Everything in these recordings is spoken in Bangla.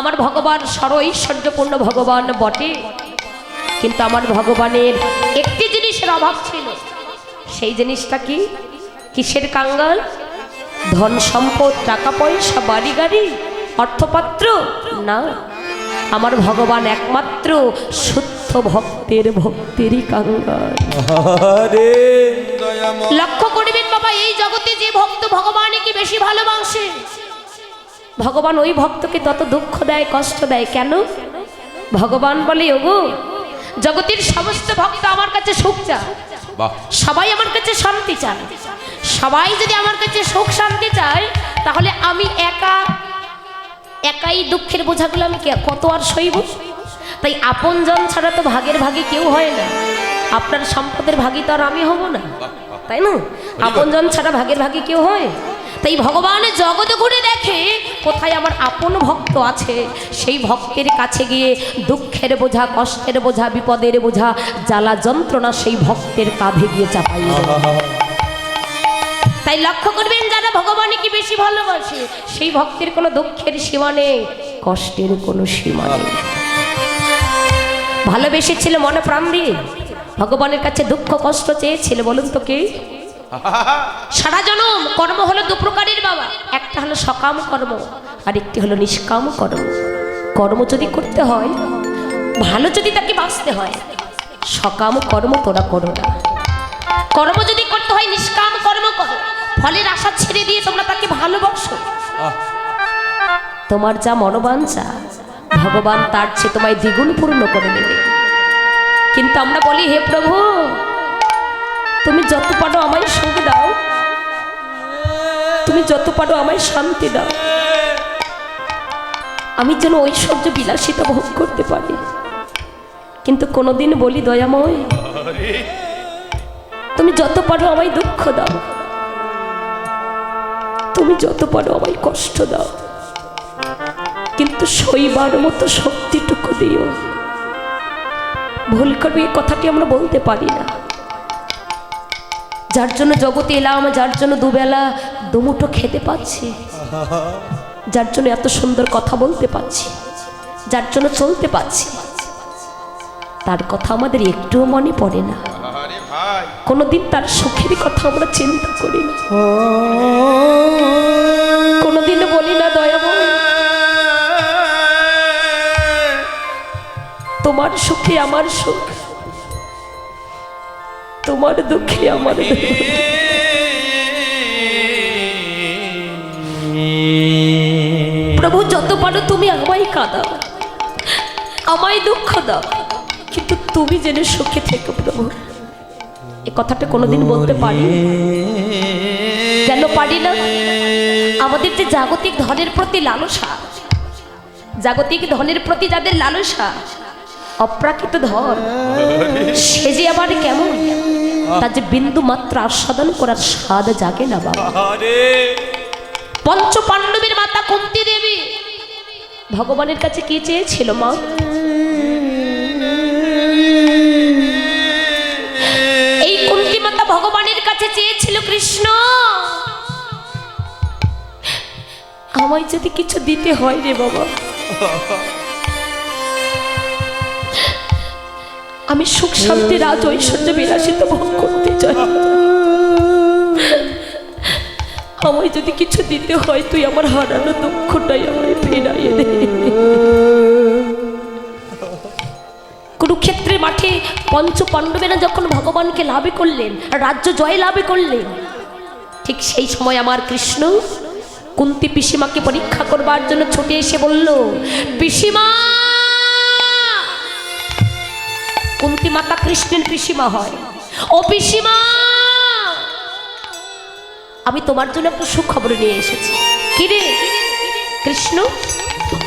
আমার ভগবান সর ঐশ্বর্যপূর্ণ ভগবান বটে। কিন্তু আমার ভগবানের একটি জিনিসের অভাব ছিল। সেই জিনিসটা কি? কিসের কাঙ্গাল? ধন সম্পদ টাকা পয়সা বাড়ি গাড়ি অর্থপাত্র? না। আমার ভগবান একমাত্র শুদ্ধ ভক্তের ভক্তেরই কাঙ্গাল। লক্ষ্য করবেন বাবা এই জগতে যে ভক্ত ভগবানকে বেশি ভালোবাসে ভগবান ওই ভক্তকে তত দুঃখ দেয় কষ্ট দেয় কেন? ভগবান বলে ওগো জগতের সমস্ত ভক্ত আমার কাছে সুখ চায় বাহ। সবাই আমার কাছে শান্তি চায় সবাই যদি আমার কাছে সুখ শান্তি চায় তাহলে আমি একা একাই দুঃখের বোঝাগুলো আমি কত আর সইব? তাই আপনজন ছাড়া তো ভাগের ভাগে কেউ হয় না। আপনার সম্পদের ভাগী তো আর আমি হব না। তাই না? আপনজন ছাড়া ভাগের ভাগে কেউ হয়? তাই ভগবান জগতে ঘুরে দেখে কোথায় আমার আপন ভক্ত আছে। সেই ভক্তের কাছে গিয়ে দুঃখের বোঝা, কষ্টের বোঝা, বিপদের বোঝা, জ্বালা যন্ত্রণা সেই ভক্তের কাঁধে গিয়ে চাপাই তাই লক্ষ্য করবেন যারা ভগবানকে বেশি ভালোবাসে, সেই ভক্তের কোনো দুঃখের সীমা নেই, কষ্টের কোনো সীমা নেই। ভালোবেসেছিল মনে প্রাণ দিয়ে, ভগবানের কাছে দুঃখ কষ্ট চেয়েছিল, বলুন তো কে? সারা জনম কর্ম হলো দু প্রকারের বাবা। একটা হলো সকাম কর্ম আর একটি হলো নিষ্কাম কর্ম। কর্ম যদি করতে হয় ভালো যদি তাকে বাঁচতে হয় সকাম কর্ম তোরা করো না। কর্ম যদি করতে হয় নিষ্কাম কর্ম করো। ফলের আশা ছেড়ে দিয়ে তোমরা তাকে ভালোবাসো। তোমার যা মনোবাঞ্ছা ভগবান তার চেয়ে তোমায় দ্বিগুণ পূর্ণ করে দেবে। কিন্তু আমরা বলি হে প্রভু তুমি যত পারো আমায় সুখ দাও। তুমি যত পারো আমায় শান্তি দাও। আমি যেন ঐশ্বর্য বিলাসিতা ভোগ করতে পারি। কিন্তু কোনোদিন বলি দয়াময়, তুমি যত পারো আমায় দুঃখ দাও। তুমি যত পারো আমায় কষ্ট দাও। কিন্তু শৈবার মতো শক্তিটুকু দিও। ভুল করবে এই কথাটি আমরা বলতে পারি না। যার জন্য জগতে এলাম যার জন্য দুবেলা দুমুটো খেতে পাচ্ছি যার জন্য এত সুন্দর কথা বলতে পাচ্ছি যার জন্য চলতে পাচ্ছি। তার কথা আমাদের একটুও মনে পড়ে না। কোনোদিন তার সুখের কথা আমরা চিন্তা করি না। কোনোদিন বলি না দয়াময় তোমার সুখে আমার সুখ। তোমার দুঃখে আমার প্রভু যত পারো তুমি আমায় কাঁদাও। আমায় দুঃখ দাও। কিন্তু তুমি জেনে সুখে থেকো প্রভু। এ কথাটা কোনোদিন বলতে পারি কেন পারি না আমাদের যে জাগতিক ধনের প্রতি লালসা জাগতিক ধনের প্রতি যাদের লালসা অপ্রাকৃত ধন সে যে আবার কেমন? তার যে বিন্দু মাত্র আস্বাদন করার স্বাদ জাগে না বাবা। পঞ্চ পাণ্ডবের মাতা কুন্তি দেবী ভগবানের কাছে কি চেয়েছিল মা? এই কুন্তি মাতা ভগবানের কাছে চেয়েছিল কৃষ্ণ। আমায় যদি কিছু দিতে হয় রে বাবা। আমি সুখ শান্তি রাজ ঐশ্বর্য বিলাসিত ভোগ করতে চাই। আমায় যদি কিছু দিতে হয়, তুই আমার হারানো দুঃখটাই আমায় ফেরাইয়ে দে। কুরুক্ষেত্রের মাঠে পঞ্চ পাণ্ডবেরা যখন ভগবানকে লাভে করলেন, রাজ্য জয় লাভে করলেন, ঠিক সেই সময় আমার কৃষ্ণ কুন্তি পিসিমাকে পরীক্ষা করবার জন্য ছুটে এসে বলল, পিসিমা কুন্তি মাতা কৃষ্ণের পিসিমা হয়। ও পিসিমা! আমি তোমার জন্য একটা সুখবর নিয়ে এসেছি। কি রে? কৃষ্ণ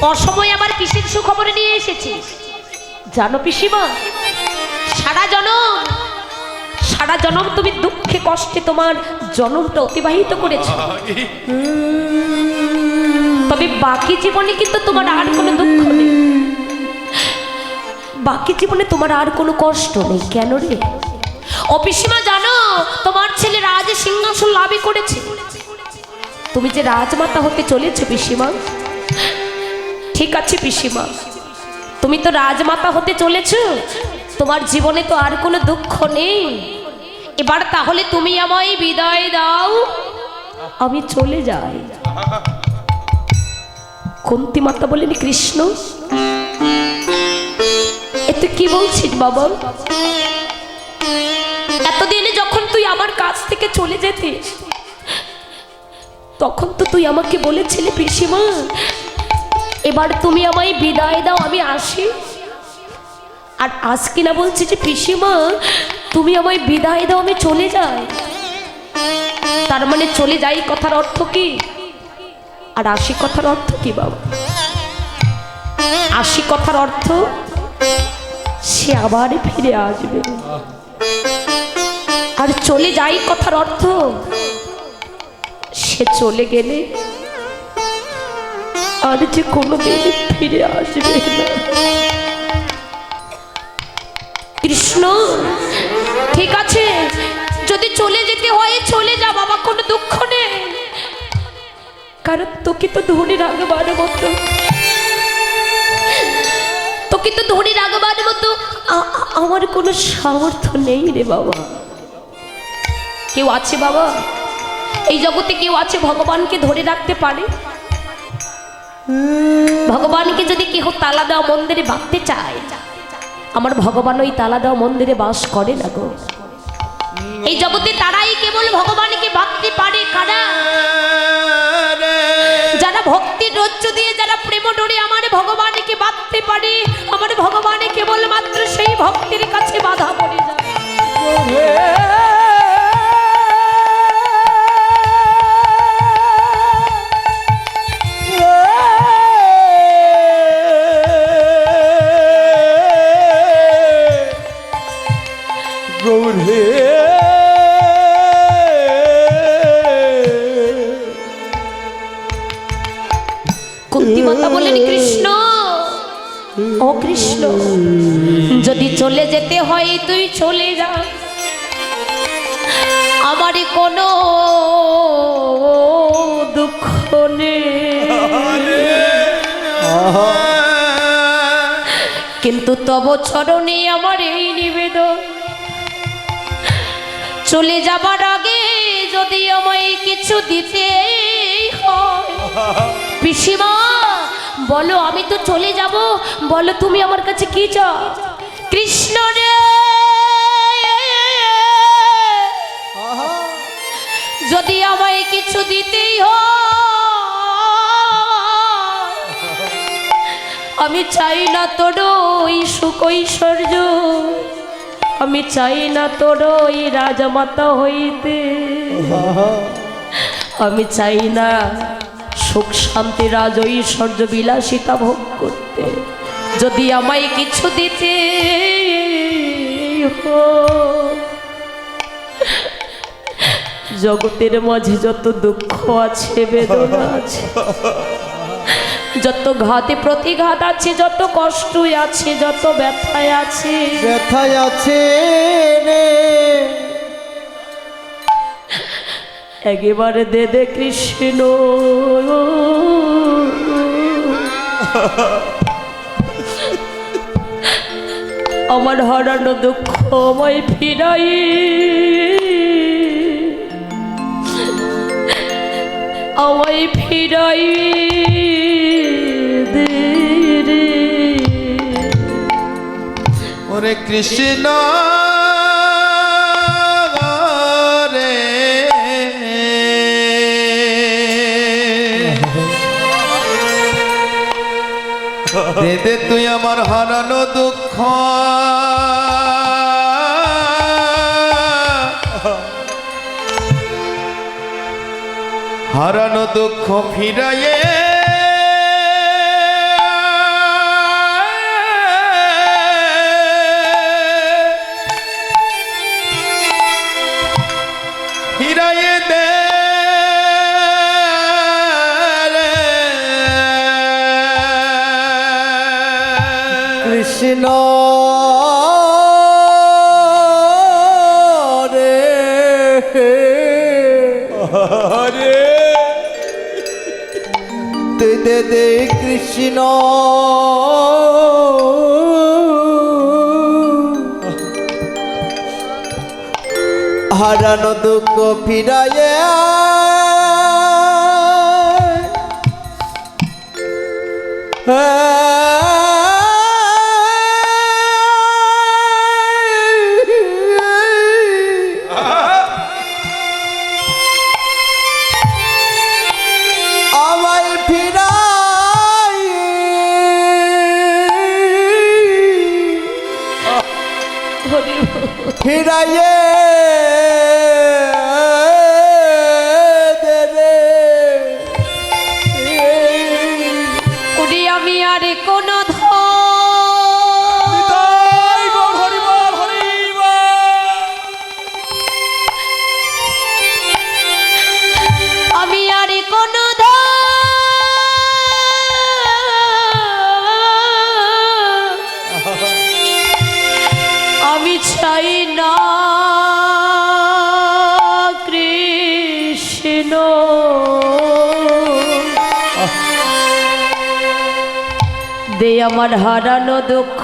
অসময় আমার কিসের সুখবর নিয়ে এসেছি জানো পিসিমা সারা জনম সারা জনম তুমি দুঃখে কষ্টে তোমার জনমটা অতিবাহিত করেছ। তবে বাকি জীবনে কিন্তু তোমার আর কোনো দুঃখ নেই। বাকি জীবনে তোমার আর কোনো কষ্ট নেই, কেন রে? ও পিসিমা, জানো, তোমার ছেলে রাজ সিংহাসন লাভই করেছে। তুমি যে রাজমাতা হতে চলেছো পিসিমা, ঠিক আছে পিসিমা, তুমি তো রাজমাতা হতে চলেছ, তোমার জীবনে তো আর কোনো দুঃখ নেই। এবার তাহলে তুমি আমায় বিদায় দাও, আমি চলে যাই। কুন্তি মাতা বলেনি কৃষ্ণ এতে কি বলছিস, বাবা? এতদিনে যখন তুই আমার কাছ থেকে চলে যেতিস তখন তো তুই আমাকে বলেছিলি, পিসিমা, এবার তুমি আমায় বিদায় দাও, আমি আসি। আর আজ কিনা বলছি যে, পিসিমা, তুমি আমায় বিদায় দাও, আমি চলে যাই। তার মানে চলে যাই কথার অর্থ কি? আর আসি কথার অর্থ কি, বাবা? আসি কথার অর্থ সে আবার ফিরে আসবে। আর চলে যাই কথার অর্থ? সে চলে গেলে আর যে কোনো দিন ফিরে আসবে কৃষ্ণ, ঠিক আছে, যদি চলে যেতে হয় চলে যা, বাবা, কোনো দুঃখ নেই। কারণ তোকে তো ধরে রাখবার মতো তো ধরে রাখবার মতো আমার কোনো সামর্থ্য নেই রে বাবা। কেউ আছে বাবা? এই জগতে কেউ আছে ভগবানকে ধরে রাখতে পারে? ভগবানকে যদি কেহ তালা দেওয়া মন্দিরে বাঁধতে চায়, আমার ভগবান ওই তালা দেওয়া মন্দিরে বাস করে না গো। এই জগতে তারাই কেবল ভগবানকে বাঁধতে পারে, কারা? যারা রজ্জ দিয়ে যারা প্রেম ডরে আমার ভগবানকে বাঁধতে পারে, আমার ভগবানে কেবল মাত্র সেই ভক্তির কাছে বাধা পড়ে যায়। কুন্তি মাতা বললেন কৃষ্ণ! ও কৃষ্ণ। যদি চলে যেতে হয় তুই চলে যা। আমারই কোনো দুঃখ নেই। কিন্তু তব চরণে আমার এই নিবেদন। চলে যাবার আগে যদি আমায় কিছু দিতে হয় পিসিমা বলো আমি তো চলে যাব। বলো তুমি আমার কাছে কি চাও? কৃষ্ণ রে! যদি আমায় কিছু দিতেই হয় আমি চাই না তোর ওই সুকৈশ্বর্য আমি চাই না তোর ওই রাজমাতা হইতে। আমি চাই না সুখ শান্তি রাজ ঐশ্বর্য বিলাসিতা ভোগ করতে। যদি আমায় কিছু দিতে জগতের মাঝে যত দুঃখ আছে, বেদনা আছে, যত ঘাতে প্রতিঘাত আছে, যত কষ্টই আছে, যত ব্যথায় আছে ব্যথায় আছে রে। একেবারে দে দে কৃষ্ণ। আমার হারানো দুঃখ আমায় ফিরাই। আমায় ফিরাই ওরে কৃষ্ণ। দে তুই আমার হারানো দুঃখ। হারানো দুঃখ ফিরাইয়ে কৃষ্ণ রে হরে দে দে কৃষ্ণ। হারানো দুঃখ ফিরাইয়ে। আমায় ফিরাইয়ে আমার হারানো দুঃখ।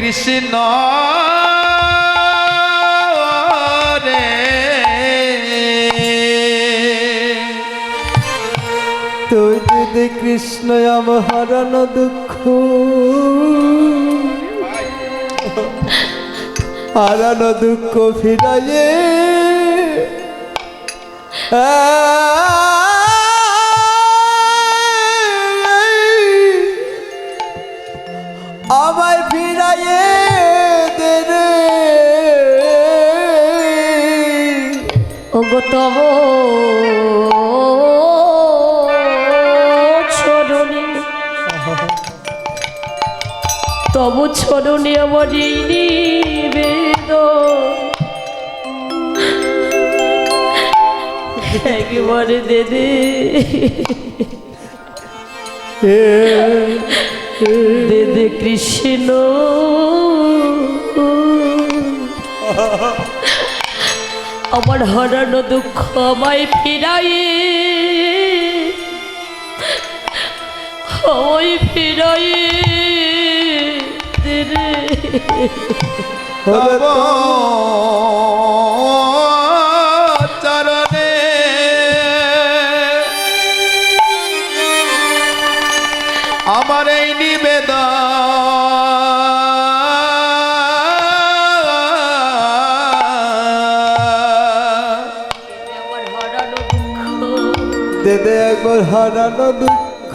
কৃষ্ণ রে। তুই দিদি কৃষ্ণ হারানো দুঃখ। হারানো দুঃখ ফিরাইয়ে। আমায় তব ছড়নে। তব ছড়নে আমার এই নিবেদন একেবারে দে দে দে দে কৃষ্ণ। আমার হারানো দুঃখ আমায় ফিরাই। আমায় ফিরাই। দে হারানো দুঃখ।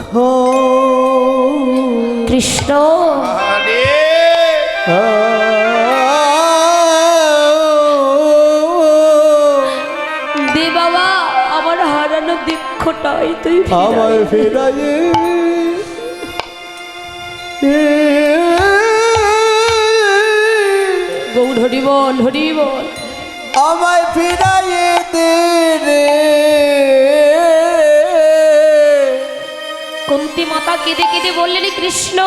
কৃষ্ণ। দে বাবা আমার হারানো দুঃখটাই তুই আমার ফেরাইয়ে গৌর হরি বল হরি বল। আমায় ফিরাইয়ে দে রে। কুন্তি মাতা কেঁদে কেঁদে বললেন কৃষ্ণ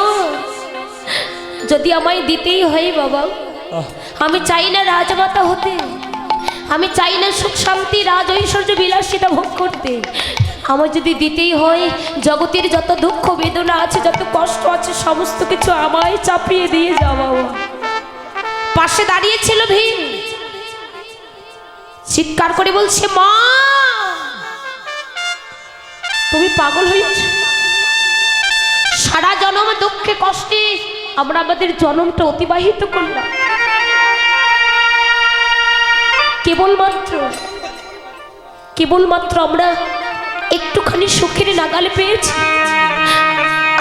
যদি আমায় দিতেই হয় বাবা আমি চাই না রাজমাতা হতে। আমি চাই না সুখ শান্তি রাজ ঐশ্বর্য বিলাসিতা ভোগ করতে। আমার যদি দিতেই হয় জগতের যত দুঃখ বেদনা আছে যত কষ্ট আছে সমস্ত কিছু আমায় চাপিয়ে দিয়ে যাও বাবা। পাশে দাঁড়িয়েছিল ভীম। চিৎকার করে বলছে মা তুমি পাগল হয়েছ? সারা জনম দুঃখে কষ্টে আমরা আমাদের জনমটা অতিবাহিত করলাম। কেবলমাত্র কেবলমাত্র আমরা একটুখানি সুখের নাগালে পেয়েছি।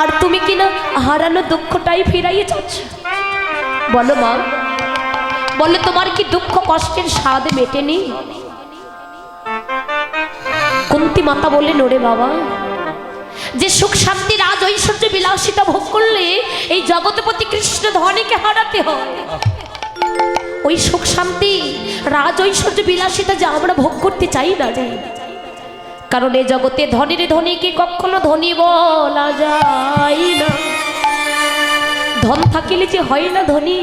আর তুমি কিনা হারানো দুঃখটাই ফিরাইয়ে যাচ্ছ? বলো মা, বলে তোমার কি দুঃখ কষ্টের স্বাদ মেটেনি? কুন্তি মাতা বললেন, ওরে বাবা যে সুখ শান্তি, রাজ ঐশ্বর্য বিলাসিতা ভোগ করলে এই জগতপতি কৃষ্ণ ধনীকে হারাতে হয়। ওই সুখ শান্তি, রাজ ঐশ্বর্য বিলাসিতা যা আমরা ভোগ করতে চাই না রে। কারণ এ জগতে ধনীর ধনীকে কখনো ধনী বলা যায় না। ধন থাকিলে যে হয় না ধনী,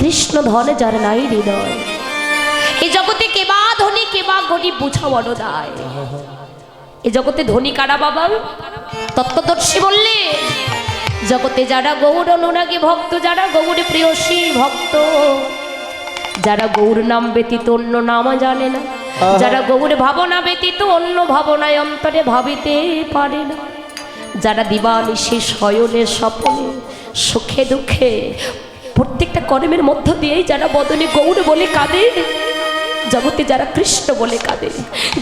কৃষ্ণ ধনে যার নাই হৃদয়। এ জগতে কেবা ধনী কেবা গরিব বুঝা বড় দায় এ জগতে ধনী কারা বাবা? তত্ত্বদর্শী বললে জগতে যারা গৌর অনুরাগী ভক্ত যারা গৌর প্রিয়সী ভক্ত যারা গৌর নাম ব্যতীত অন্য নাম জানে না যারা গৌর ভাবনা ব্যতীত অন্য ভাবনায় অন্তরে ভাবিতে পারে না যারা দিবানিশি শয়নে স্বপনে সুখে দুঃখে প্রত্যেকটা কর্মের মধ্য দিয়েই যারা বদনে গৌর বলে কাঁদে জগতে যারা কৃষ্ণ বলে কাঁদে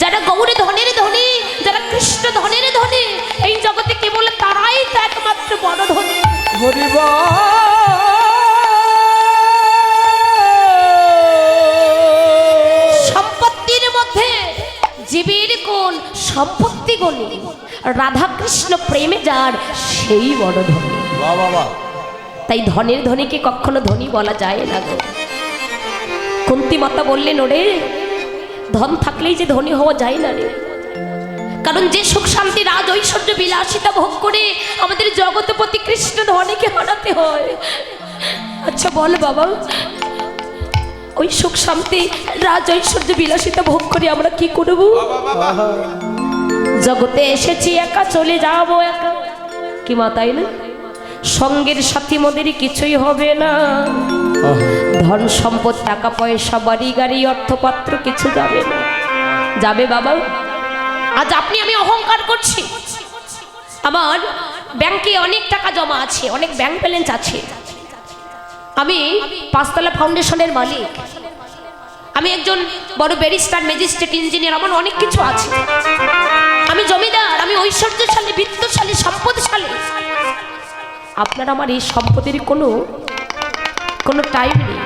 যারা গৌরে ধনের ধনী যারা কৃষ্ণ ধনের ধনী এই জগতে কেবল তারাই তো একমাত্র বড় ধনী। হরিবা সম্পত্তির মধ্যে জীবের কোন সম্পত্তি গণি রাধাকৃষ্ণ প্রেমে যার সেই বড় ধনী। তাই ধনের ধনীকে কখনো ধনী বলা যায় না গো। কুন্তি মাতা বললেন ওরে ধন থাকলেই যে ধনী হওয়া যায় না রে। কারণ যে সুখ শান্তি রাজ ঐশ্বর্য বিলাসিতা ভোগ করে আমাদের জগতপতি কৃষ্ণ ধনীকে হারাতে হয়। আচ্ছা বল বাবা ওই সুখ শান্তি রাজ ঐশ্বর্য বিলাসিতা ভোগ করে আমরা কি করব? জগতে এসেছি একা চলে যাব একা। কি মা তাই না? সঙ্গের সাথী মোদের কিছুই হবে না। ধন সম্পদ টাকা পয়সা বাড়ি গাড়ি অর্থপাত্র কিছু যাবে না। যাবে বাবা? আজ আপনি আমি অহংকার করছি। আমার ব্যাংকে অনেক টাকা জমা আছে, অনেক ব্যাংক ব্যালেন্স আছে। আমি পাঁচতলা ফাউন্ডেশনের মালিক। আমি একজন বড় ব্যারিস্টার, ম্যাজিস্ট্রেট, ইঞ্জিনিয়ার, আমার অনেক কিছু আছে। আমি জমিদার, আমি ঐশ্বর্যশালী, বিত্তশালী, সম্পদশালী। আপনার আমার এই সম্পদের কোনো কোনো টাইম নেই।